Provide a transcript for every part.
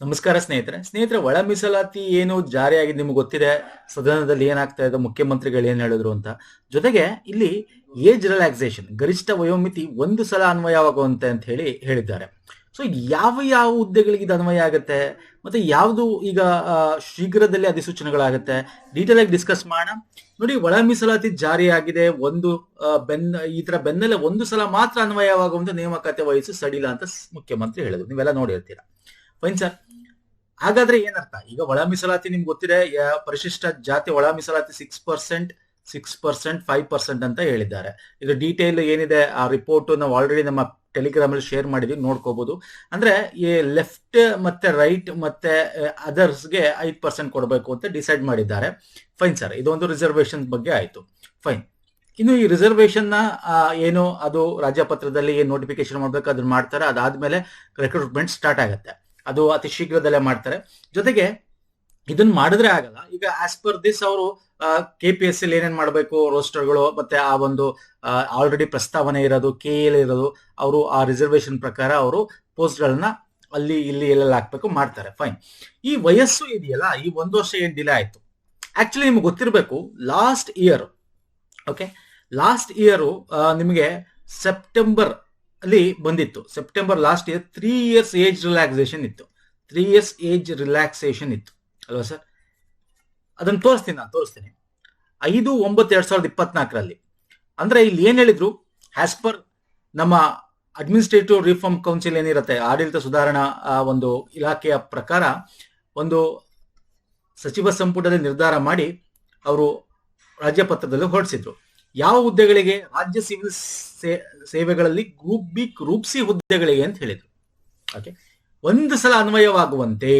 ನಮಸ್ಕಾರ ಸ್ನೇಹಿತರೆ. ಸ್ನೇಹಿತರೆ, ಒಳ ಮೀಸಲಾತಿ ಏನು ಜಾರಿಯಾಗಿದೆ ನಿಮ್ಗೆ ಗೊತ್ತಿದೆ? ಸದನದಲ್ಲಿ ಏನಾಗ್ತಾ ಇದೆ? ಮುಖ್ಯಮಂತ್ರಿಗಳು ಏನು ಹೇಳಿದ್ರು ಅಂತ. ಜೊತೆಗೆ ಇಲ್ಲಿ ಏಜ್ ರಿಲ್ಯಾಕ್ಸೇಷನ್, ಗರಿಷ್ಠ ವಯೋಮಿತಿ ಒಂದು ಸಲ ಅನ್ವಯ ಆಗುವಂತೆ ಅಂತ ಹೇಳಿ ಹೇಳಿದ್ದಾರೆ. ಸೊ ಯಾವ ಯಾವ ಹುದ್ದೆಗಳಿಗೆ ಇದು ಅನ್ವಯ ಆಗುತ್ತೆ? ಮತ್ತೆ ಯಾವುದು ಈಗ ಶೀಘ್ರದಲ್ಲಿ ಅಧಿಸೂಚನೆಗಳಾಗುತ್ತೆ? ಡೀಟೇಲ್ ಆಗಿ ಡಿಸ್ಕಸ್ ಮಾಡೋಣ. ನೋಡಿ, ಒಳ ಮೀಸಲಾತಿ ಜಾರಿಯಾಗಿದೆ ಒಂದು ಬೆನ್, ಈ ತರ ಬೆನ್ನಲ್ಲೇ ಒಂದು ಸಲ ಮಾತ್ರ ಅನ್ವಯವಾಗುವಂತ ನೇಮಕಾತಿ ವಹಿಸಿ ಸಡಿಲ ಅಂತ ಮುಖ್ಯಮಂತ್ರಿ ಹೇಳಿದ್ರು. ನೀವೆಲ್ಲ ನೋಡಿರ್ತೀರಾ ಫೈನ್ ಸರ್ ಹಾಗಾದ್ರೆ ಏನರ್ಥ? ಈಗ ಒಳ ಮೀಸಲಾತಿ ನಿಮ್ಗೆ ಗೊತ್ತಿದೆ ಪರಿಶಿಷ್ಟ ಜಾತಿ ಒಳ ಮೀಸಲಾತಿ six percent six percent five percent ಅಂತ ಹೇಳಿದ್ದಾರೆ. ಇದು ಡೀಟೇಲ್ ಏನಿದೆ, ಆ ರಿಪೋರ್ಟ್ ನಾವು ಆಲ್ರೆಡಿ ನಮ್ಮ ಟೆಲಿಗ್ರಾಮ್ ಅಲ್ಲಿ ಶೇರ್ ಮಾಡಿದ್ವಿ ನೋಡ್ಕೋಬಹುದು ಅಂದ್ರೆ ಈ ಲೆಫ್ಟ್ ಮತ್ತೆ ರೈಟ್ ಮತ್ತೆ ಅದರ್ಸ್ಗೆ ಐದು ಪರ್ಸೆಂಟ್ ಕೊಡಬೇಕು ಅಂತ ಡಿಸೈಡ್ ಮಾಡಿದ್ದಾರೆ. ಫೈನ್ ಸರ್ ಇದೊಂದು ರಿಸರ್ವೇಶನ್ ಬಗ್ಗೆ ಆಯ್ತು. ಫೈನ್ ಇನ್ನು ಈ ರಿಸರ್ವೇಶನ್ನ ಏನು, ಅದು ರಾಜ್ಯಪತ್ರದಲ್ಲಿ ಏನು ನೋಟಿಫಿಕೇಶನ್ ಮಾಡ್ಬೇಕು, ಅದನ್ನ ಮಾಡ್ತಾರೆ? ಅದಾದ್ಮೇಲೆ ರಿಕ್ರೂಟ್ಮೆಂಟ್ ಸ್ಟಾರ್ಟ್ ಆಗುತ್ತೆ. ಅದು ಅತಿ ಶೀಘ್ರದಲ್ಲೇ ಮಾಡ್ತಾರೆ. ಜೊತೆಗೆ ಇದನ್ನ ಮಾಡಿದ್ರೆ ಆಗಲ್ಲ. ಈಗ ಆಸ್ ಪರ್ ದಿಸ್ ಅವರು ಕೆ ಪಿ ಎಸ್ ಸಿಲಿ ಏನೇನ್ ಮಾಡಬೇಕು ರೋಸ್ಟರ್ಗಳು ಮತ್ತೆ ಆ ಒಂದು ಆಲ್ರೆಡಿ ಪ್ರಸ್ತಾವನೆ ಇರೋದು ಕೆ ಎಲ್ ಇರೋದು, ಅವರು ಆ ರಿಸರ್ವೇಶನ್ ಪ್ರಕಾರ ಅವರು ಪೋಸ್ಟ್ಗಳನ್ನ ಅಲ್ಲಿ, ಇಲ್ಲಿ ಎಲ್ಲೆಲ್ಲ ಹಾಕ್ಬೇಕು ಮಾಡ್ತಾರೆ. ಫೈನ್ ಈ ವಯಸ್ಸು ಇದೆಯಲ್ಲ, ಈ ಒಂದು ವರ್ಷ ಏನ್ ಡಿಲೇ ಆಯ್ತು? ಆಕ್ಚುಲಿ ನಿಮ್ಗೆ ಗೊತ್ತಿರಬೇಕು last year okay last year ನಿಮಗೆ ಸೆಪ್ಟೆಂಬರ್ ಅಲ್ಲಿ ಬಂದಿತ್ತು. September last year three years age relaxation ಇತ್ತು. ತ್ರೀ ಇಯರ್ಸ್ ಏಜ್ ರಿಲ್ಯಾಕ್ಸೇಷನ್ ಇತ್ತು. ಅಲ್ವಾ ಸರ್ ಅದನ್ನು ತೋರಿಸ್ತೀನಿ ನಾನು, ತೋರಿಸ್ತೀನಿ. ಐದು, ಒಂಬತ್ತು, ಎರಡು ಸಾವಿರದ ಇಪ್ಪತ್ನಾಲ್ಕರಲ್ಲಿ. ಅಂದ್ರೆ ಇಲ್ಲಿ ಏನು ಹೇಳಿದ್ರು? ಆಸ್ ಪರ್ ನಮ್ಮ ಅಡ್ಮಿನಿಸ್ಟ್ರೇಟಿವ್ ರಿಫಾರ್ಮ್ ಕೌನ್ಸಿಲ್ ಏನಿರುತ್ತೆ, ಆಡಳಿತ ಸುಧಾರಣಾ ಒಂದು ಇಲಾಖೆಯ ಪ್ರಕಾರ ಒಂದು ಸಚಿವ ಸಂಪುಟದಲ್ಲಿ ನಿರ್ಧಾರ ಮಾಡಿ ಅವರು ರಾಜ್ಯಪತ್ರದಲ್ಲಿ ಹೊರಡಿಸಿದ್ರು. ಯಾವ ಹುದ್ದೆಗಳಿಗೆ ರಾಜ್ಯ ಸಿವಿಲ್ ಸೇವೆಗಳಲ್ಲಿ ಗ್ರೂಪ್ ಬಿ ಗ್ರೂಪ್ ಸಿ ಹುದ್ದೆಗಳಿಗೆ ಅಂತ ಹೇಳಿದ್ರು. ಓಕೆ ಒಂದು ಸಲ ಅನ್ವಯವಾಗುವಂತೆ,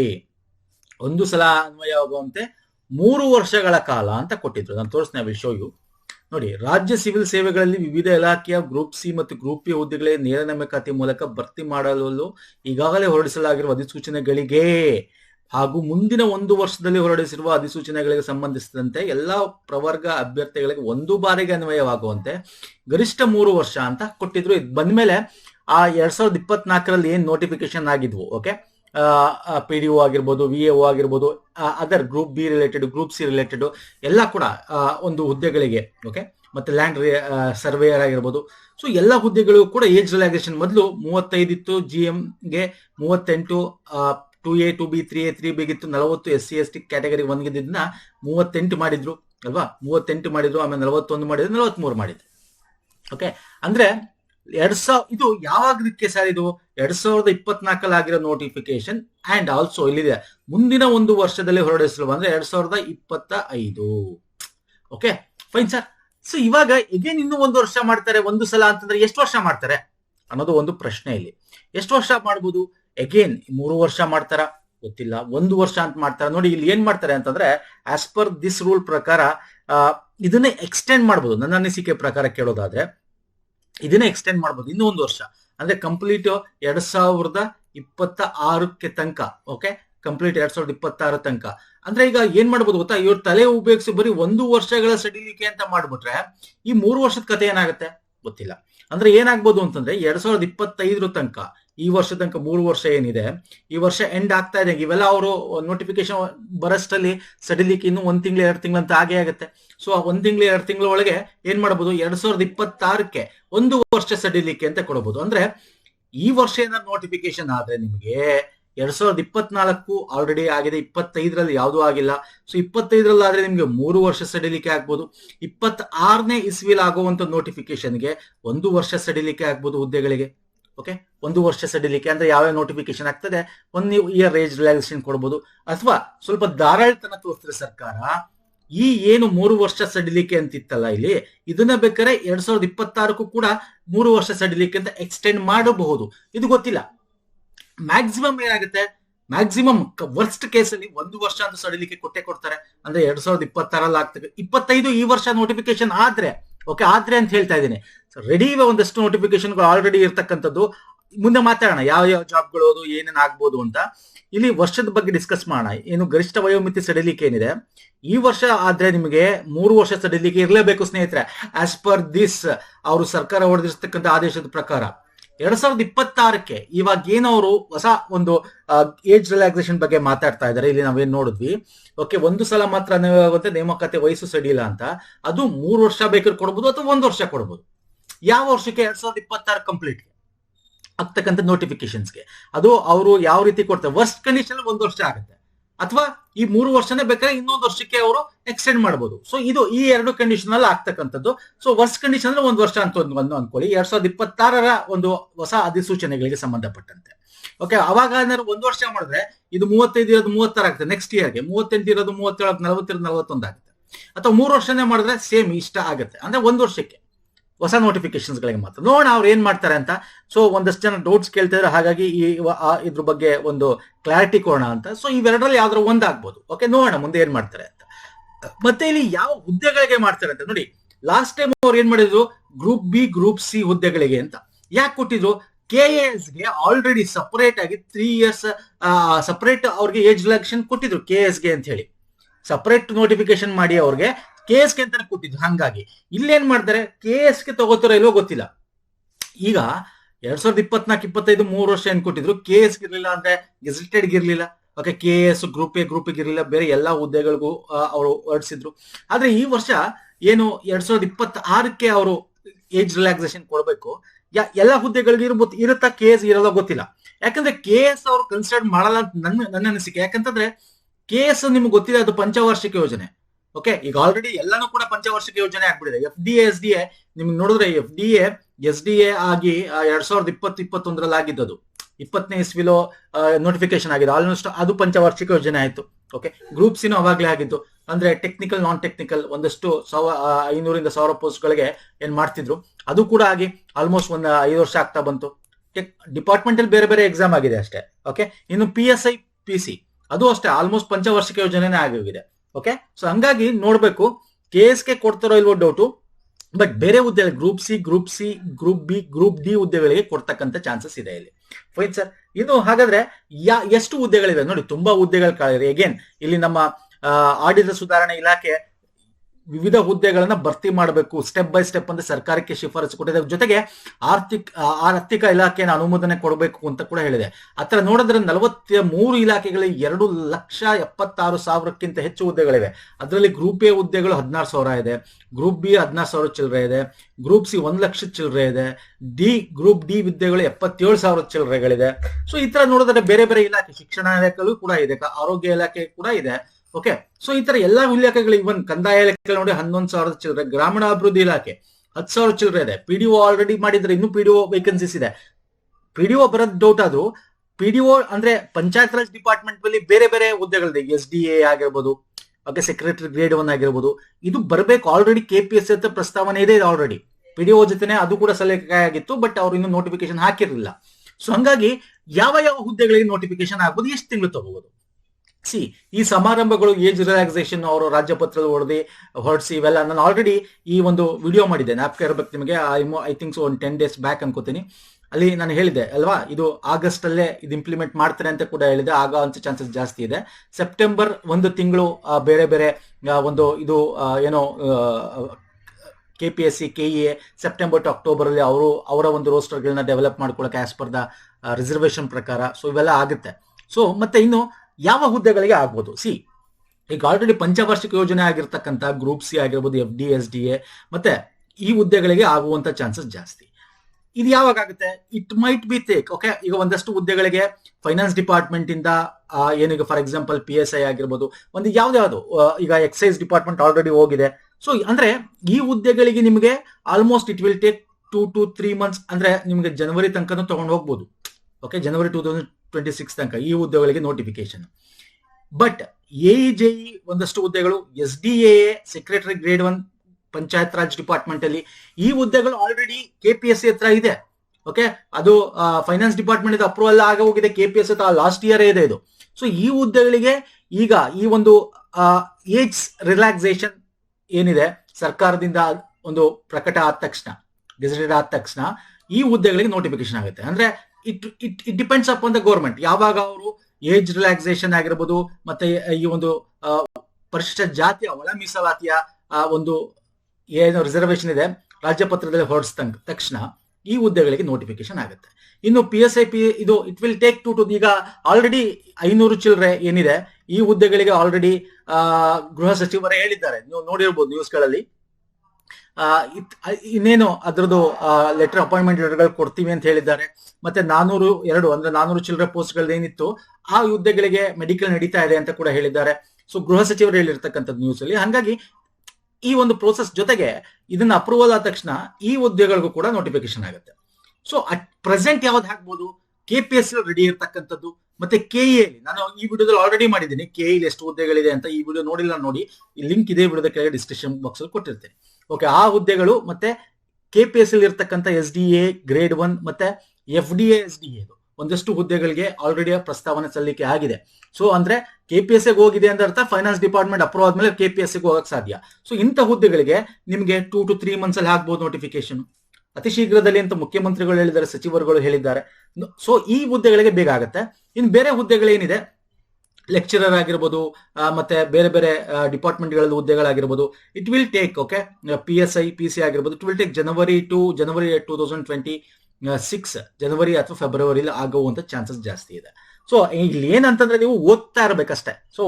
ಒಂದು ಸಲ ಅನ್ವಯವಾಗುವಂತೆ ಮೂರು ವರ್ಷಗಳ ಕಾಲ ಅಂತ ಕೊಟ್ಟಿದ್ರು. ನಾನು ತೋರಿಸ್ತೀನಿ ವಿಲ್ ಶೋ ಯು ನೋಡಿ, ರಾಜ್ಯ ಸಿವಿಲ್ ಸೇವೆಗಳಲ್ಲಿ ವಿವಿಧ ಇಲಾಖೆಯ ಗ್ರೂಪ್ ಸಿ ಮತ್ತು ಗ್ರೂಪ್ ಬಿ ಹುದ್ದೆಗಳಿಗೆ ನೇರ ನೇಮಕಾತಿ ಮೂಲಕ ಭರ್ತಿ ಮಾಡಲು ಈಗಾಗಲೇ ಹೊರಡಿಸಲಾಗಿರುವ ಅಧಿಸೂಚನೆಗಳಿಗೆ ಹಾಗೂ ಮುಂದಿನ ಒಂದು ವರ್ಷದಲ್ಲಿ ಹೊರಡಿಸಿರುವ ಅಧಿಸೂಚನೆಗಳಿಗೆ ಸಂಬಂಧಿಸಿದಂತೆ ಎಲ್ಲಾ ಪ್ರವರ್ಗ ಅಭ್ಯರ್ಥಿಗಳಿಗೆ ಒಂದು ಬಾರಿಗೆ ಅನ್ವಯವಾಗುವಂತೆ ಗರಿಷ್ಠ ಮೂರು ವರ್ಷ ಅಂತ ಕೊಟ್ಟಿದ್ರು. ಇದು ಬಂದ್ಮೇಲೆ ಆ ಎರಡ್ ಸಾವಿರದ ಇಪ್ಪತ್ನಾಲ್ಕರಲ್ಲಿ ಏನ್ ನೋಟಿಫಿಕೇಶನ್ ಆಗಿದ್ವು ಓಕೆ ಪಿ ಡಿ ಒ ಆಗಿರ್ಬೋದು ವಿ ಎ ಆಗಿರ್ಬೋದು other group B related group C related ಎಲ್ಲ ಕೂಡ ಒಂದು ಹುದ್ದೆಗಳಿಗೆ ಓಕೆ ಮತ್ತೆ ಲ್ಯಾಂಡ್ ಸರ್ವೇಯರ್ ಆಗಿರ್ಬೋದು. ಸೊ ಎಲ್ಲ ಹುದ್ದೆಗಳಿಗೂ ಕೂಡ ಏಜ್ ರಿಲ್ಯಾಕ್ಸೇಷನ್ ಮೊದಲು ಮೂವತ್ತೈದು ಇತ್ತು ಜಿ ಎಂಗೆ ಮೂವತ್ತೆಂಟು two A two B three A three ಬಿಗಿತ್ತು ನಲವತ್ತು S C S T category ಒನ್ಗಿದ್ದನ್ನ ಮೂವತ್ತೆಂಟು ಮಾಡಿದ್ರು, ಅಲ್ವಾ? ಮೂವತ್ತೆಂಟು ಮಾಡಿದ್ರು, ಆಮೇಲೆ ನಲವತ್ತೊಂದು ಮಾಡಿದ್ರು, ನಲವತ್ಮೂರು ಮಾಡಿದ್ರು. ಓಕೆ ಅಂದ್ರೆ ಎರಡ್ ಸಾವಿರ ಇದು ಯಾವಾಗದಕ್ಕೆ ಸರ್ ಇದು? ಎರಡ್ ಸಾವಿರದ ಇಪ್ಪತ್ನಾಲ್ಕಲ್ಲಾಗಿರೋ ನೋಟಿಫಿಕೇಶನ್ ಅಂಡ್ ಆಲ್ಸೋ ಇಲ್ಲಿದೆ. ಮುಂದಿನ ಒಂದು ವರ್ಷದಲ್ಲಿ ಹೊರಡಿಸಲು ಅಂದ್ರೆ ಎರಡ್ ಸಾವಿರದ ಇಪ್ಪತ್ತ ಐದು ಓಕೆ ಫೈನ್ ಸರ್ ಸೊ ಇವಾಗ ಎಗೇನ್ ಇನ್ನೂ ಒಂದು ವರ್ಷ ಮಾಡ್ತಾರೆ, ಒಂದು ಸಲ ಅಂತಂದ್ರೆ ಎಷ್ಟು ವರ್ಷ ಮಾಡ್ತಾರೆ ಅನ್ನೋದು ಒಂದು ಪ್ರಶ್ನೆ ಇಲ್ಲಿ. ಎಷ್ಟು ವರ್ಷ ಮಾಡ್ಬೋದು? ಎಗೇನ್ ಮೂರು ವರ್ಷ ಮಾಡ್ತಾರ? ಗೊತ್ತಿಲ್ಲ. ಒಂದು ವರ್ಷ ಅಂತ ಮಾಡ್ತಾರ? ನೋಡಿ, ಇಲ್ಲಿ ಏನ್ ಮಾಡ್ತಾರೆ ಅಂತಂದ್ರೆ ಆಸ್ ಪರ್ ದಿಸ್ ರೂಲ್ ಪ್ರಕಾರ ಇದನ್ನೇ ಎಕ್ಸ್ಟೆಂಡ್ ಮಾಡ್ಬೋದು. ನನ್ನ ಅನಿಸಿಕೆ ಪ್ರಕಾರ ಕೇಳೋದಾದ್ರೆ, ಇದನ್ನೇ ಎಕ್ಸ್ಟೆಂಡ್ ಮಾಡ್ಬೋದು. ಇನ್ನೂ ಒಂದು ವರ್ಷ. ಅಂದ್ರೆ ಕಂಪ್ಲೀಟ್ ಎರಡ್ ಸಾವಿರದ ಇಪ್ಪತ್ತ ಆರಕ್ಕೆ ತನಕ ಓಕೆ ಕಂಪ್ಲೀಟ್ ಎರಡ್ ಸಾವಿರದ ಇಪ್ಪತ್ತಾರ ತನಕ. ಅಂದ್ರೆ ಈಗ ಏನ್ ಮಾಡ್ಬೋದು ಗೊತ್ತಾ? ಇವ್ರ ತಲೆ ಉಪಯೋಗಿಸಿ ಬರೀ ಒಂದು ವರ್ಷಗಳ ಸಡಿಲಿಕೆ ಅಂತ ಮಾಡ್ಬಿಟ್ರೆ, ಈ ಮೂರು ವರ್ಷದ ಕತೆ ಏನಾಗುತ್ತೆ? ಗೊತ್ತಿಲ್ಲ. ಅಂದ್ರೆ ಏನಾಗ್ಬೋದು ಅಂತಂದ್ರೆ, ಎರಡ್ ಸಾವಿರದ ಇಪ್ಪತ್ತೈದರ ತನಕ ಈ ವರ್ಷ ತನಕ ಮೂರು ವರ್ಷ ಏನಿದೆ, ಈ ವರ್ಷ ಎಂಡ್ ಆಗ್ತಾ ಇದೆ. ಇವೆಲ್ಲ ಅವರು ನೋಟಿಫಿಕೇಶನ್ ಬರಷ್ಟಲ್ಲಿ ಸಡಿಲಿಕ್ಕೆ ಇನ್ನು ಒಂದು ತಿಂಗಳು, ಎರಡು ತಿಂಗಳು ಅಂತ ಆಗೇ ಆಗುತ್ತೆ. ಸೊ ಆ ಒಂದು ತಿಂಗಳು, ಎರಡು ತಿಂಗಳ ಒಳಗೆ ಏನ್ ಮಾಡಬಹುದು ಎರಡ್ ಸಾವಿರದ ಇಪ್ಪತ್ತಾರಕ್ಕೆ ಒಂದು ವರ್ಷ ಸಡಿಲಿಕ್ಕೆ ಅಂತ ಕೊಡಬಹುದು ಅಂದ್ರೆ ಈ ವರ್ಷ ಏನಾದ್ರು ನೋಟಿಫಿಕೇಶನ್ ಆದ್ರೆ ನಿಮಗೆ ಎರಡ್ ಸಾವಿರದ ಇಪ್ಪತ್ನಾಲ್ಕು ಆಲ್ರೆಡಿ ಆಗಿದೆ. ಇಪ್ಪತ್ತೈದರಲ್ಲಿ ಯಾವುದೂ ಆಗಿಲ್ಲ. ಸೊ ಇಪ್ಪತ್ತೈದರಲ್ಲಿ ಆದ್ರೆ ನಿಮ್ಗೆ ಮೂರು ವರ್ಷ ಸಡಿಲಿಕ್ಕೆ ಆಗ್ಬೋದು. ಇಪ್ಪತ್ತಾರನೇ ಇಸ್ವಿಲ್ ಆಗುವಂತ ನೋಟಿಫಿಕೇಶನ್ಗೆ ಒಂದು ವರ್ಷ ಸಡಿಲಿಕ್ಕೆ ಆಗ್ಬೋದು ಹುದ್ದೆಗಳಿಗೆ. ಓಕೆ ಒಂದು ವರ್ಷ ಸಡಿಲಿಕ್ಕೆ ಅಂದ್ರೆ ಯಾವ ನೋಟಿಫಿಕೇಶನ್ ಆಗ್ತದೆ? ಒನ್ ಇಯರ್ ಏಜ್ ರಿಲ್ಯಾಕ್ಸೇಷನ್ ಕೊಡ್ಬೋದು. ಅಥವಾ ಸ್ವಲ್ಪ ಧಾರಾಳತನ ತೋರಿಸಿದ್ರೆ ಸರ್ಕಾರ, ಈ ಏನು ಮೂರು ವರ್ಷ ಸಡಿಲಿಕೆ ಅಂತಿತ್ತಲ್ಲ ಇಲ್ಲಿ, ಇದನ್ನ ಬೇಕಾದ್ರೆ ಎರಡ್ ಸಾವಿರದ ಇಪ್ಪತ್ತಾರಕ್ಕೂ ಕೂಡ ಮೂರು ವರ್ಷ ಸಡಿಲಿಕೆ ಅಂತ ಎಕ್ಸ್ಟೆಂಡ್ ಮಾಡಬಹುದು. ಇದು ಗೊತ್ತಿಲ್ಲ. ಮ್ಯಾಕ್ಸಿಮಮ್ ಏನಾಗುತ್ತೆ? ಮ್ಯಾಕ್ಸಿಮಮ್ ವರ್ಸ್ಟ್ ಕೇಸಲ್ಲಿ ಒಂದು ವರ್ಷ ಅಂತ ಸಡಿಲಿಕೆ ಕೊಟ್ಟೆ ಕೊಡ್ತಾರೆ. ಅಂದ್ರೆ ಎರಡ್ ಸಾವಿರದ ಇಪ್ಪತ್ತಾರಲ್ಲಿ ಆಗ್ತದೆ. ಇಪ್ಪತ್ತೈದು ಈ ವರ್ಷ ನೋಟಿಫಿಕೇಶನ್ ಆದ್ರೆ ಓಕೆ ಆದ್ರೆ ಅಂತ ಹೇಳ್ತಾ ಇದ್ದೀನಿ. ರೆಡಿ ಒಂದಷ್ಟು ನೋಟಿಫಿಕೇಶನ್ಗಳು ಆಲ್ರೆಡಿ ಇರ್ತಕ್ಕಂಥದ್ದು. ಮುಂದೆ ಮಾತಾಡೋಣ, ಯಾವ ಯಾವ ಜಾಬ್ಗಳು ಅದು, ಏನೇನು ಆಗ್ಬೋದು ಅಂತ. ಇಲ್ಲಿ ವರ್ಷದ ಬಗ್ಗೆ ಡಿಸ್ಕಸ್ ಮಾಡೋಣ. ಏನು ಗರಿಷ್ಠ ವಯೋಮಿತಿ ಸಡಿಲಿಕೆ ಏನಿದೆ? ಈ ವರ್ಷ ಆದ್ರೆ ನಿಮಗೆ ಮೂರು ವರ್ಷ ಸಡಿಲಿಕೆ ಇರಲೇಬೇಕು, ಸ್ನೇಹಿತರೆ. ಆಸ್ ಪರ್ ದಿಸ್ ಅವರು ಸರ್ಕಾರ ಹೊಡೆದಿರ್ತಕ್ಕಂಥ ಆದೇಶದ ಪ್ರಕಾರ. ಎರಡ್ ಸಾವಿರದ ಇಪ್ಪತ್ತಾರಕ್ಕೆ ಇವಾಗ ಏನವರು ಹೊಸ ಒಂದು ಏಜ್ ರಿಲ್ಯಾಕ್ಸೇಷನ್ ಬಗ್ಗೆ ಮಾತಾಡ್ತಾ ಇದ್ದಾರೆ. ಇಲ್ಲಿ ನಾವೇನ್ ನೋಡಿದ್ವಿ. ಓಕೆ, ಒಂದು ಸಲ ಮಾತ್ರ ನೇಮಕಾತಿ ವಯಸ್ಸು ಸಡಿಲ್ಲ ಅಂತ. ಅದು ಮೂರು ವರ್ಷ ಬೇಕಾದ್ರೆ ಕೊಡ್ಬೋದು ಅಥವಾ ಒಂದು ವರ್ಷ ಕೊಡ್ಬೋದು? ಯಾವ ವರ್ಷಕ್ಕೆ ಎರಡ್ ಸಾವಿರದ ಇಪ್ಪತ್ತಾರು ಕಂಪ್ಲೀಟ್ ಆಗ್ತಕ್ಕಂಥ ನೋಟಿಫಿಕೇಶನ್ಸ್ಗೆ ಅದು ಅವರು ಯಾವ ರೀತಿ ಕೊಡ್ತಾರೆ? ವರ್ಸ್ಟ್ ಕಂಡೀಷನ್ ಒಂದು ವರ್ಷ ಆಗುತ್ತೆ. ಅಥವಾ ಈ ಮೂರು ವರ್ಷನೇ ಬೇಕಾದ್ರೆ ಇನ್ನೊಂದು ವರ್ಷಕ್ಕೆ ಅವರು ಎಕ್ಸ್ಟೆಂಡ್ ಮಾಡಬಹುದು ಸೊ ಇದು ಈ ಎರಡು ಕಂಡೀಷನ್ ಅಲ್ಲಿ ಆಗ್ತಕ್ಕಂಥದ್ದು. ಸೊ ವರ್ಷ ಕಂಡೀಷನ್ ಅಂದ್ರೆ ಒಂದು ವರ್ಷ ಅಂತ ಒಂದು ಅನ್ಕೊಳ್ಳಿ. ಎರಡ್ ಸಾವಿರದ ಇಪ್ಪತ್ತಾರರ ಒಂದು ಹೊಸ ಅಧಿಸೂಚನೆಗಳಿಗೆ ಸಂಬಂಧಪಟ್ಟಂತೆ. ಓಕೆ ಅವಾಗ ಏನಾದ್ರು ಒಂದು ವರ್ಷ ಮಾಡಿದ್ರೆ ಇದು ಮೂವತ್ತೈದು ಇರೋದು ಮೂವತ್ತಾರು ಆಗುತ್ತೆ ನೆಕ್ಸ್ಟ್ ಇಯರ್ಗೆ ಮೂವತ್ತೆಂಟು ಇರೋದು ಮೂವತ್ತೇಳು ನಲವತ್ತಿರೋದು ನಲವತ್ತೊಂದು ಆಗುತ್ತೆ. ಅಥವಾ ಮೂರು ವರ್ಷನೇ ಮಾಡಿದ್ರೆ ಸೇಮ್ ಇಷ್ಟ ಆಗುತ್ತೆ. ಅಂದ್ರೆ ಒಂದು ವರ್ಷಕ್ಕೆ. ಹೊಸ ನೋಟಿಫಿಕೇಶನ್ಸ್ಗಳಿಗೆ ಗಳಿಗೆ ಮಾತ್ರ. ನೋಡೋಣ ಅವ್ರು ಏನ್ ಮಾಡ್ತಾರೆ ಅಂತ. ಸೊ ಒಂದಷ್ಟು ಜನ ಡೌಟ್ಸ್ ಕೇಳ್ತಿದ್ರೆ ಹಾಗಾಗಿ ಈ ಇದ್ರ ಬಗ್ಗೆ ಒಂದು ಕ್ಲಾರಿಟಿ ಕೊಡೋಣ ಅಂತ. ಸೊ ಇವೆರಡರಲ್ಲಿ ಯಾವ್ದಾರು ಒಂದಾಗ್ಬೋದು. ಓಕೆ ನೋಡೋಣ ಮುಂದೆ ಏನ್ ಮಾಡ್ತಾರೆ ಅಂತ. ಮತ್ತೆ ಇಲ್ಲಿ ಯಾವ ಹುದ್ದೆಗಳಿಗೆ ಮಾಡ್ತಾರೆ ಅಂತ ನೋಡಿ. ಲಾಸ್ಟ್ ಟೈಮ್ ಅವ್ರು ಏನ್ ಮಾಡಿದ್ರು? ಗ್ರೂಪ್ ಬಿ ಗ್ರೂಪ್ ಸಿ ಹುದ್ದೆಗಳಿಗೆ ಅಂತ. ಯಾಕೆ ಕೊಟ್ಟಿದ್ರು? ಕೆ ಎಸ್ಗೆ ಆಲ್ರೆಡಿ ಸಪರೇಟ್ ಆಗಿ ತ್ರೀ ಇಯರ್ಸ್ ಸಪರೇಟ್ ಅವ್ರಿಗೆ ಏಜ್ ರಿಲಾಕ್ಷನ್ ಕೊಟ್ಟಿದ್ರು ಕೆ ಎಸ್ಗೆ ಅಂತ ಹೇಳಿ. ಸಪರೇಟ್ ನೋಟಿಫಿಕೇಶನ್ ಮಾಡಿ ಅವ್ರಿಗೆ. ಕೆ ಎಸ್ಗೆ ಅಂತಾನೆ ಕೊಟ್ಟಿದ್ರು ಹಂಗಾಗಿ. ಇಲ್ಲೇನ್ ಮಾಡ್ತಾರೆ? ಕೆ ಎಸ್ಗೆ ತಗೋತಾರೋ ಇಲ್ವೋ ಗೊತ್ತಿಲ್ಲ. ಈಗ ಎರಡ್ ಸಾವಿರದ ಇಪ್ಪತ್ನಾಲ್ಕು, ಇಪ್ಪತ್ತೈದು ಮೂರು ವರ್ಷ ಏನ್ ಕೊಟ್ಟಿದ್ರು? ಕೆ ಎಸ್ ಇರ್ಲಿಲ್ಲ ಅಂದ್ರೆ ಗೆಜೆಟೆಡ್ ಇರ್ಲಿಲ್ಲ. Okay K S group A group ಇರಲಿಲ್ಲ. ಬೇರೆ ಎಲ್ಲಾ ಹುದ್ದೆಗಳಿಗೂ ಅವರು ಹೊರಡಿಸಿದ್ರು. ಆದ್ರೆ ಈ ವರ್ಷ ಏನು ಎರಡ್ ಸಾವಿರದ ಇಪ್ಪತ್ತ ಆರಕ್ಕೆ ಅವರು ಏಜ್ ರಿಲ್ಯಾಕ್ಸೇಷನ್ ಕೊಡಬೇಕು. ಎಲ್ಲಾ ಹುದ್ದೆಗಳಿಗೆ ಇರ್ಬೋದು, ಇರುತ್ತಾ ಕೆ ಎಸ್ ಇರಲ್ಲ ಗೊತ್ತಿಲ್ಲ. ಯಾಕಂದ್ರೆ ಕೆ ಎಸ್ ಅವ್ರು ಕನ್ಸಿಡರ್ ಮಾಡಲ್ಲ ನನ್ನ ನನ್ನ ಅನಿಸಿಕೆ. ಯಾಕಂತಂದ್ರೆ ಕೆ ಎಸ್ ನಿಮ್ಗೆ ಗೊತ್ತಿದೆ ಅದು ಪಂಚವಾರ್ಷಿಕ ಯೋಜನೆ. ಓಕೆ ಈಗ ಆಲ್ರೆಡಿ ಎಲ್ಲಾನು ಕೂಡ ಪಂಚವಾರ್ಷಿಕ ಯೋಜನೆ ಆಗ್ಬಿಟ್ಟಿದೆ. F D S D A ನಿಮ್ಗೆ ನೋಡಿದ್ರೆ F D A S D A ಆಗಿ ಎರಡ್ ಸಾವಿರದ ಇಪ್ಪತ್ತು ಇಪ್ಪತ್ತೊಂದರಲ್ಲಿ ಆಗಿದ್ದದು. ಇಪ್ಪತ್ತನೇ ಇಸ್ವಿಲೋ ನೋಟಿಫಿಕೇಶನ್ ಆಗಿದೆ. ಆಲ್ಮೋಸ್ಟ್ ಅದು ಪಂಚವಾರ್ಷಿಕ ಯೋಜನೆ ಆಯ್ತು. ಓಕೆ ಗ್ರೂಪ್ ಸಿನೂ ಅವಾಗಲೇ ಆಗಿದ್ದು. ಅಂದ್ರೆ ಟೆಕ್ನಿಕಲ್ ನಾನ್ ಟೆಕ್ನಿಕಲ್ ಒಂದಷ್ಟು ಸಾವ ಆ, ಐನೂರಿಂದ ಸಾವಿರ ಪೋಸ್ಟ್ಗಳಿಗೆ ಏನ್ ಮಾಡ್ತಿದ್ರು. ಅದು ಕೂಡ ಆಗಿ ಆಲ್ಮೋಸ್ಟ್ ಒಂದು ಐದು ವರ್ಷ ಆಗ್ತಾ ಬಂತು. ಡಿಪಾರ್ಟ್ಮೆಂಟ್ ಅಲ್ಲಿ ಬೇರೆ ಬೇರೆ ಎಕ್ಸಾಮ್ ಆಗಿದೆ ಅಷ್ಟೇ. ಓಕೆ ಇನ್ನು P S I P C ಅದು ಅಷ್ಟೇ. ಆಲ್ಮೋಸ್ಟ್ ಪಂಚವಾರ್ಷಿಕ ಯೋಜನೆನೇ ಆಗೋಗಿದೆ ಓಕೆ ಸೊ ಹಂಗಾಗಿ ನೋಡ್ಬೇಕು, ಕೆ ಎಸ್ ಕೆ ಕೊಡ್ತಾರೋ ಇಲ್ವೋ ಡೌಟು ಬಟ್ ಬೇರೆ ಹುದ್ದೆ group C group C group B group D ಹುದ್ದೆಗಳಿಗೆ ಕೊಡ್ತಕ್ಕಂಥ ಚಾನ್ಸಸ್ ಇದೆ ಇಲ್ಲಿ. ಫೈನ್ ಸರ್ ಇನ್ನು ಹಾಗಾದ್ರೆ, ಯಾ, ಎಷ್ಟು ಹುದ್ದೆಗಳಿವೆ ನೋಡಿ, ತುಂಬಾ ಹುದ್ದೆಗಳು ಎಗೇನ್ ಇಲ್ಲಿ ನಮ್ಮ ಆಡಳಿತ ಸುಧಾರಣೆ ಇಲಾಖೆ ವಿವಿಧ ಹುದ್ದೆಗಳನ್ನ ಭರ್ತಿ ಮಾಡಬೇಕು. ಸ್ಟೆಪ್ ಬೈ ಸ್ಟೆಪ್ ಅಂತ ಸರ್ಕಾರಕ್ಕೆ ಶಿಫಾರಸು ಕೊಟ್ಟಿದೆ. ಜೊತೆಗೆ ಆರ್ಥಿಕ ಆರ್ಥಿಕ ಇಲಾಖೆಯ ಅನುಮೋದನೆ ಕೊಡಬೇಕು ಅಂತ ಕೂಡ ಹೇಳಿದೆ. ಅತ್ರ ನೋಡಿದ್ರೆ ನಲವತ್ತ ಮೂರು ಇಲಾಖೆಗಳಿಗೆ ಎರಡು ಲಕ್ಷ ಎಪ್ಪತ್ತಾರು ಸಾವಿರಕ್ಕಿಂತ ಹೆಚ್ಚು ಹುದ್ದೆಗಳಿವೆ. ಅದರಲ್ಲಿ ಗ್ರೂಪ್ ಎ ಹುದ್ದೆಗಳು ಹದಿನಾರು ಸಾವಿರ ಇದೆ. ಗ್ರೂಪ್ ಬಿ ಹದಿನಾರು ಸಾವಿರ ಚಿಲ್ಲರೆ ಇದೆ. ಗ್ರೂಪ್ ಸಿ ಒಂದು ಲಕ್ಷ ಚಿಲ್ಲರೆ ಇದೆ. ಡಿ ಗ್ರೂಪ್ ಡಿ ಹುದ್ದೆಗಳು ಎಪ್ಪತ್ತೇಳು ಸಾವಿರ ಚಿಲ್ಲರೆಗಳಿದೆ. ಸೊ ಈ ತರ ನೋಡಿದ್ರೆ ಬೇರೆ ಬೇರೆ ಇಲಾಖೆ ಶಿಕ್ಷಣ ಇಲಾಖೆಗಳು ಕೂಡ ಇದೆ. ಆರೋಗ್ಯ ಇಲಾಖೆ ಕೂಡ ಇದೆ. ಓಕೆ ಸೊ ಈ ತರ ಎಲ್ಲಾ ಉಲ್ಲೇಖಗಳು ಇವನ್ ಕಂದಾಯ ಇಲಾಖೆ ನೋಡಿ ಹನ್ನೊಂದು ಸಾವಿರದ ಚಿಲ್ಲರೆ, ಗ್ರಾಮೀಣಾಭಿವೃದ್ಧಿ ಇಲಾಖೆ ಹತ್ತು ಸಾವಿರ ಚಿಲ್ಲರೆ ಇದೆ. ಪಿ ಡಿ ಆಲ್ರೆಡಿ ಮಾಡಿದ್ರೆ ಇನ್ನೂ ಪಿ ಡಿ ವೇಕೆನ್ಸೀಸ್ ಇದೆ. ಪಿ ಡಿ ಒ ಬರೋದ್ ಡೌಟ್ ಅದು. ಪಿ ಡಿ ಒ ಅಂದ್ರೆ ಪಂಚಾಯತ್ ರಾಜ್ ಡಿಪಾರ್ಟ್ಮೆಂಟ್ ಅಲ್ಲಿ ಬೇರೆ ಬೇರೆ ಹುದ್ದೆಗಳಿದೆ. ಎಸ್ ಡಿ ಎ ಆಗಿರ್ಬೋದು ಓಕೆ ಸೆಕ್ರೆಟರಿ ಗ್ರೇಡ್ ಒನ್ ಆಗಿರ್ಬೋದು. ಇದು ಬರಬೇಕು. ಆಲ್ರೆಡಿ ಕೆ ಪಿ ಎಸ್ ಅಂತ ಪ್ರಸ್ತಾವನೆ ಇದೆ ಆಲ್ರೆಡಿ ಪಿ ಡಿ ಒ ಜೊತೆನೆ ಅದು ಕೂಡ ಸಲಹೆ ಆಗಿತ್ತು ಬಟ್ ಅವ್ರು ಇನ್ನೂ ನೋಟಿಫಿಕೇಶನ್ ಹಾಕಿರಲಿಲ್ಲ. ಸೊ ಹಂಗಾಗಿ ಯಾವ ಯಾವ ಹುದ್ದೆಗಳಿಗೆ ನೋಟಿಫಿಕೇಶನ್ ಆಗ್ಬೋದು, ಎಷ್ಟು ತಿಂಗಳು ತಗೋಬಹುದು ಸಿ, ಈ ಸಮಾರಂಭಗಳು ಏಜ್ ರಿಲ್ಯಾಕ್ಸೇಷನ್ ಅವರು ರಾಜ್ಯಪತ್ರ ಹೊಡೆದಿ ಹೊರಡಿಸಿ ಇವೆಲ್ಲ ನಾನು ಆಲ್ರೆಡಿ ಈ ಒಂದು ವಿಡಿಯೋ ಮಾಡಿದ್ದೆ. ನ್ಯಾಪ್ಕ ಇರಬೇಕು ನಿಮಗೆ. ಐ ಥಿಂಕ್ಸ್ ಒಂದು ಟೆನ್ ಡೇಸ್ ಬ್ಯಾಕ್ ಅನ್ಕೋತೀನಿ. ಅಲ್ಲಿ ನಾನು ಹೇಳಿದೆ ಅಲ್ವಾ? ಇದು ಆಗಸ್ಟ್ ಅಲ್ಲೇ ಇದು ಇಂಪ್ಲಿಮೆಂಟ್ ಮಾಡ್ತಾರೆ ಅಂತ ಕೂಡ ಹೇಳಿದೆ ಆಗ ಅಂತ ಚಾನ್ಸಸ್ ಜಾಸ್ತಿ ಇದೆ. ಸೆಪ್ಟೆಂಬರ್ ಒಂದು ತಿಂಗಳು ಬೇರೆ ಬೇರೆ ಒಂದು ಇದು ಏನೋ K P S C K E A September to October ಅಲ್ಲಿ ಅವರು, ಅವರ ಒಂದು ರೋಸ್ಟರ್ಗಳನ್ನ ಡೆವಲಪ್ ಮಾಡ್ಕೊಳ್ಳೋಕೆ ಆಸ್ ಪರ್ ದ ರಿಸರ್ವೇಶನ್ ಪ್ರಕಾರ. ಸೊ ಇವೆಲ್ಲ ಆಗುತ್ತೆ. ಸೊ ಮತ್ತೆ ಇನ್ನು ಯಾವ ಹುದ್ದೆಗಳಿಗೆ ಆಗ್ಬೋದು? ಸಿ, ಈಗ ಆಲ್ರೆಡಿ ಪಂಚವಾರ್ಷಿಕ ಯೋಜನೆ ಆಗಿರ್ತಕ್ಕಂಥ ಗ್ರೂಪ್ ಸಿ ಆಗಿರ್ಬೋದು F D S D A ಮತ್ತೆ ಈ ಹುದ್ದೆಗಳಿಗೆ ಆಗುವಂತ ಚಾನ್ಸಸ್ ಜಾಸ್ತಿ. ಇದು ಯಾವಾಗ ಆಗುತ್ತೆ? It might be take okay ಈಗ ಒಂದಷ್ಟು ಹುದ್ದೆಗಳಿಗೆ ಫೈನಾನ್ಸ್ ಡಿಪಾರ್ಟ್ಮೆಂಟ್ ಇಂದ for example P S I ಆಗಿರ್ಬೋದು, ಒಂದು ಯಾವ್ದಾವ್ದು ಈಗ ಎಕ್ಸೈಸ್ ಡಿಪಾರ್ಟ್ಮೆಂಟ್ ಆಲ್ರೆಡಿ ಹೋಗಿದೆ. ಸೊ ಅಂದ್ರೆ ಈ ಹುದ್ದೆಗಳಿಗೆ ನಿಮಗೆ almost it will take two to three months ಅಂದ್ರೆ ನಿಮಗೆ ಜನವರಿ ತನಕನೂ ತಗೊಂಡು ಹೋಗ್ಬೋದು. Okay January two thousand twenty six ತನಕ ಈ ಹುದ್ದೆಗಳಿಗೆ ನೋಟಿಫಿಕೇಶನ್ ಬಟ್ ಎ ಒಂದಷ್ಟು ಹುದ್ದೆಗಳು S D A secretary grade one Panchayat Raj department ಅಲ್ಲಿ ಈ ಹುದ್ದೆಗಳು already K P S C ಹತ್ರ ಇದೆ. ಓಕೆ ಅದು ಫೈನಾನ್ಸ್ ಡಿಪಾರ್ಟ್ಮೆಂಟ್ ಇದು ಅಪ್ರೂವಲ್ ಆಗ ಹೋಗಿದೆ ಕೆ ಪಿ ಎಸ್ ಹತ್ರ ಲಾಸ್ಟ್ ಇಯರ್ ಇದೆ ಇದು. ಸೊ ಈ ಹುದ್ದೆಗಳಿಗೆ ಈಗ ಈ ಒಂದು ಏಜ್ ರಿಲ್ಯಾಕ್ಸೇಷನ್ ಏನಿದೆ, ಸರ್ಕಾರದಿಂದ ಒಂದು ಪ್ರಕಟ ಆದ ತಕ್ಷಣ ಗೆಜೆಟೆಡ್ ಆದ ತಕ್ಷಣ ಈ ಹುದ್ದೆಗಳಿಗೆ ನೋಟಿಫಿಕೇಶನ್ ಆಗುತ್ತೆ. ಅಂದ್ರೆ it it it depends upon the government ಯಾವಾಗ ಅವರು ಏಜ್ ರಿಲ್ಯಾಕ್ಸೇಷನ್ ಆಗಿರ್ಬೋದು, ಮತ್ತೆ ಈ ಒಂದು ಪರಿಶಿಷ್ಟ ಜಾತಿಯ ಒಳ ಮೀಸಲಾತಿಯ ಒಂದು ಏನು ರಿಸರ್ವೇಶನ್ ಇದೆ ರಾಜ್ಯಪತ್ರದಲ್ಲಿ ಹೊರಡಿಸಿದ ತಕ್ಷಣ ಈ ಹುದ್ದೆಗಳಿಗೆ ನೋಟಿಫಿಕೇಶನ್ ಆಗುತ್ತೆ. ಇನ್ನು ಪಿ ಎಸ್ ಐ ಪಿ ಇದು it will take two to ಈಗ ಆಲ್ರೆಡಿ ಐನೂರು ಚಿಲ್ಲರೆ ಏನಿದೆ, ಈ ಹುದ್ದೆಗಳಿಗೆ ಆಲ್ರೆಡಿ ಗೃಹ ಸಚಿವರೇ ಹೇಳಿದ್ದಾರೆ. ನೀವು ನೋಡಿರ್ಬೋದು ನ್ಯೂಸ್ಗಳಲ್ಲಿ ಇನ್ನೇನು ಅದ್ರದ್ದು ಲೆಟರ್ ಅಪಾಯಿಂಟ್ಮೆಂಟ್ ಲೆಟರ್ಗಳು ಕೊಡ್ತೀವಿ ಅಂತ ಹೇಳಿದ್ದಾರೆ. ಮತ್ತೆ ನಾನೂರು ಎರಡು, ಅಂದ್ರೆ ನಾನೂರು ಚಿಲ್ಲರೆ ಪೋಸ್ಟ್ಗಳು ಏನಿತ್ತು, ಆ ಹುದ್ದೆಗಳಿಗೆ ಮೆಡಿಕಲ್ ನಡೀತಾ ಇದೆ ಅಂತ ಕೂಡ ಹೇಳಿದ್ದಾರೆ. ಸೊ ಗೃಹ ಸಚಿವರು ಹೇಳಿರ್ತಕ್ಕಂಥದ್ದು ನ್ಯೂಸ್ ಅಲ್ಲಿ. ಹಾಗಾಗಿ, ಈ ಒಂದು ಪ್ರೋಸೆಸ್ ಜೊತೆಗೆ ಇದನ್ನ ಅಪ್ರೂವಲ್ ಆದ ತಕ್ಷಣ ಈ ಹುದ್ದೆಗಳಿಗೂ ಕೂಡ ನೋಟಿಫಿಕೇಶನ್ ಆಗುತ್ತೆ. ಸೊ ಅಟ್ ಪ್ರೆಸೆಂಟ್ ಯಾವ್ದು ಹಾಕ್ಬೋದು? ಕೆ ಪಿ ಎಸ್ ರೆಡಿ ಇರ್ತಕ್ಕಂಥದ್ದು, ಮತ್ತೆ ಕೆ ಎಲ್ಲಿ ನಾನು ಈ ವಿಡಿಯೋದಲ್ಲಿ ಆಲ್ರೆಡಿ ಮಾಡಿದ್ದೀನಿ. ಕೆ ಇಲ್ಲಿ ಎಷ್ಟು ಹುದ್ದೆಗಳಿದೆ ಅಂತ ಈ ವಿಡಿಯೋ ನೋಡಿಲ್ಲ ನೋಡಿ, ಈ ಲಿಂಕ್ ಇದೇ ವಿಡಿಯೋದ ಕೆಳಗೆ ಡಿಸ್ಕ್ರಿಪ್ಷನ್ ಬಾಕ್ಸ್ ಅಲ್ಲಿ ಕೊಟ್ಟಿರ್ತೇನೆ. ಓಕೆ ಆ ಹುದ್ದೆಗಳು ಮತ್ತೆ ಕೆ ಪಿ ಎಸ್ ಇರ್ತಕ್ಕಂಥ S D A grade one ಮತ್ತೆ F D S D A ಒಂದಷ್ಟು ಹುದ್ದೆಗಳಿಗೆ ಆಲ್ರೆಡಿ ಪ್ರಸ್ತಾವನೆ ಸಲ್ಲಿಕೆ ಆಗಿದೆ. ಸೊ ಅಂದ್ರೆ ಕೆ ಪಿ ಎಸ್ ಹೋಗಿದೆ ಅಂತ ಅರ್ಥ ಫೈನಾನ್ಸ್ ಡಿಪಾರ್ಟ್ಮೆಂಟ್ ಅಪ್ರೂವ್ ಆದ್ಮೇಲೆ ಕೆ ಪಿ ಎಸ್ ಹೋಗಕ್ ಸಾಧ್ಯ. ಸೊ ಇಂಥ ಹುದ್ದೆಗಳಿಗೆ ನಿಮಗೆ ಟೂ ಟು ತ್ರೀ ಮಂತ್ಸ್ ಅಲ್ಲಿ ಆಗ್ಬೋದು ನೋಟಿಫಿಕೇಶನ್ ಅತಿ ಶೀಘ್ರದಲ್ಲಿ ಅಂತ ಮುಖ್ಯಮಂತ್ರಿಗಳು ಹೇಳಿದ್ದಾರೆ, ಸಚಿವರುಗಳು ಹೇಳಿದ್ದಾರೆ. ಸೊ ಈ ಹುದ್ದೆಗಳಿಗೆ ಬೇಗ ಆಗುತ್ತೆ ಇನ್ನು ಬೇರೆ ಹುದ್ದೆಗಳೇನಿದೆ? ಲೆಕ್ಚರರ್ ಆಗಿರ್ಬೋದು ಮತ್ತೆ ಬೇರೆ ಬೇರೆ ಡಿಪಾರ್ಟ್ಮೆಂಟ್ಗಳಲ್ಲಿ ಹುದ್ದೆಗಳಾಗಿರ್ಬೋದು it will take okay P S I P C ಆಗಿರ್ಬೋದು it will take January to January two thousand twenty six January ಅಥವಾ ಫೆಬ್ರವರಿಲಿ ಆಗುವಂತ ಚಾನ್ಸಸ್ ಜಾಸ್ತಿ ಇದೆ. ಸೊ ಇಲ್ಲಿ ಏನಂತಂದ್ರೆ ನೀವು ಓದ್ತಾ ಇರಬೇಕಷ್ಟೇ. ಸೊ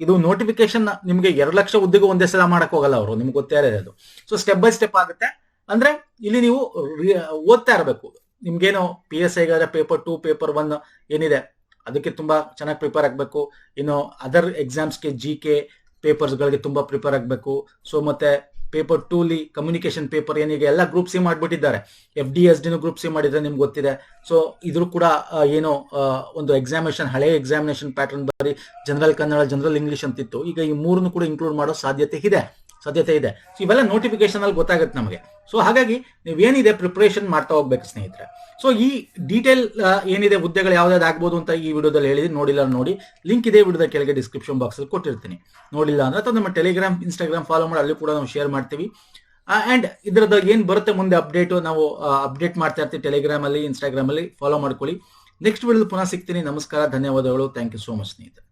ಇದು ನೋಟಿಫಿಕೇಶನ್ ನಿಮಗೆ ಎರಡು ಲಕ್ಷ ಹುದ್ದೆಗೂ ಒಂದೇ ಸಲ ಮಾಡಕ್ ಹೋಗಲ್ಲ ಅವರು, ನಿಮ್ಗೆ ಗೊತ್ತೇ ಇರೋದು ಸೊ ಸ್ಟೆಪ್ ಬೈ ಸ್ಟೆಪ್ ಆಗುತ್ತೆ. ಅಂದ್ರೆ ಇಲ್ಲಿ ನೀವು ಓದ್ತಾ ಇರಬೇಕು. ನಿಮ್ಗೇನು ಪಿ ಎಸ್ ಐಗಾದ್ರೆ ಪೇಪರ್ ಟು ಪೇಪರ್ ಒನ್ ಏನಿದೆ? ಅದಕ್ಕೆ ತುಂಬಾ ಚೆನ್ನಾಗಿ ಪ್ರಿಪೇರ್ ಆಗಬೇಕು. ಇನ್ನು ಅದರ್ ಎಕ್ಸಾಮ್ಸ್ಗೆ ಜಿ ಕೆ ಪೇಪರ್ಸ್ಗಳಿಗೆ ತುಂಬಾ ಪ್ರಿಪೇರ್ ಆಗಬೇಕು. ಸೊ ಮತ್ತೆ ಪೇಪರ್ ಟೂಲಿ ಕಮ್ಯುನಿಕೇಶನ್ ಪೇಪರ್ ಏನಿಗೆ ಎಲ್ಲ ಗ್ರೂಪ್ ಸಿ ಮಾಡಿಬಿಟ್ಟಿದ್ದಾರೆ. ಎಫ್ ಡಿ ಎಸ್ ಡಿನೂ ಗ್ರೂಪ್ ಸಿ ಮಾಡಿದ್ರೆ ನಿಮ್ಗೆ ಗೊತ್ತಿದೆ. ಸೊ ಇದ್ರೂ ಕೂಡ ಏನು ಒಂದು ಎಕ್ಸಾಮಿನೇಷನ್ ಹಳೆ ಎಕ್ಸಾಮಿನೇಷನ್ ಪ್ಯಾಟರ್ನ್ ಬರೀ ಜನರಲ್ ಕನ್ನಡ ಜನರಲ್ ಇಂಗ್ಲಿಷ್ ಅಂತಿತ್ತು. ಈಗ ಈ ಮೂರನ್ನು ಕೂಡ ಇನ್ಕ್ಲೂಡ್ ಮಾಡೋ ಸಾಧ್ಯತೆ ಇದೆ. ಸಾಧ್ಯತೆ ಇದೆ. ಸೊ ಇವೆಲ್ಲ ನೋಟಿಫಿಕೇಶನ್ ಅಲ್ಲಿ ಗೊತ್ತಾಗುತ್ತೆ ನಮಗೆ. ಸೊ ಹಾಗಾಗಿ ನೀವೇನಿದೆ ಪ್ರಿಪ್ರೇಷನ್ ಮಾಡ್ತಾ ಹೋಗ್ಬೇಕು, ಸ್ನೇಹಿತರೆ? ಸೊ ಈ ಡೀಟೇಲ್ ಏನಿದೆ, ಹುದ್ದೆಗಳು ಯಾವ್ದಾದ್ರು ಆಗ್ಬೋದು ಅಂತ ಈ ವಿಡಿಯೋದಲ್ಲಿ ಹೇಳಿದ್ರೆ ನೋಡಿಲ್ಲ ನೋಡಿ. ಲಿಂಕ್ ಇದೆ ವಿಡಿಯೋದ ಕೆಳಗೆ ಡಿಸ್ಕ್ರಿಪ್ಷನ್ ಬಾಕ್ಸ್ ಅಲ್ಲಿ ಕೊಟ್ಟಿರ್ತೀನಿ. ನೋಡಿಲ್ಲ ಅಂದ್ರೆ ಅಥವಾ ನಮ್ಮ ಟೆಲಿಗ್ರಾಮ್ ಇನ್ಸ್ಟಾಗ್ರಾಮ್ ಫಾಲೋ ಮಾಡಿ ಅಲ್ಲಿ ಕೂಡ ನಾವು ಶೇರ್ ಮಾಡ್ತೀವಿ. ಅಂಡ್ ಇದ್ರದ್ದು ಏನು ಬರುತ್ತೆ ಮುಂದೆ ಅಪ್ಡೇಟ್ ನಾವು ಅಪ್ಡೇಟ್ ಮಾಡ್ತಾ ಇರ್ತೀವಿ ಟೆಲಿಗ್ರಾಮ್ ಅಲ್ಲಿ ಇನ್ಸ್ಟಾಗ್ರಾಮ್ ಅಲ್ಲಿ ಫಾಲೋ ಮಾಡ್ಕೊಳ್ಳಿ. ನೆಕ್ಸ್ಟ್ ವಿಡಿಯೋದಲ್ಲಿ ಪುನಃ ಸಿಗ್ತೀನಿ. ನಮಸ್ಕಾರ, ಧನ್ಯವಾದಗಳು. ಥ್ಯಾಂಕ್ ಯು ಸೋ ಮಚ್ ಸ್ನೇಹಿತರೆ.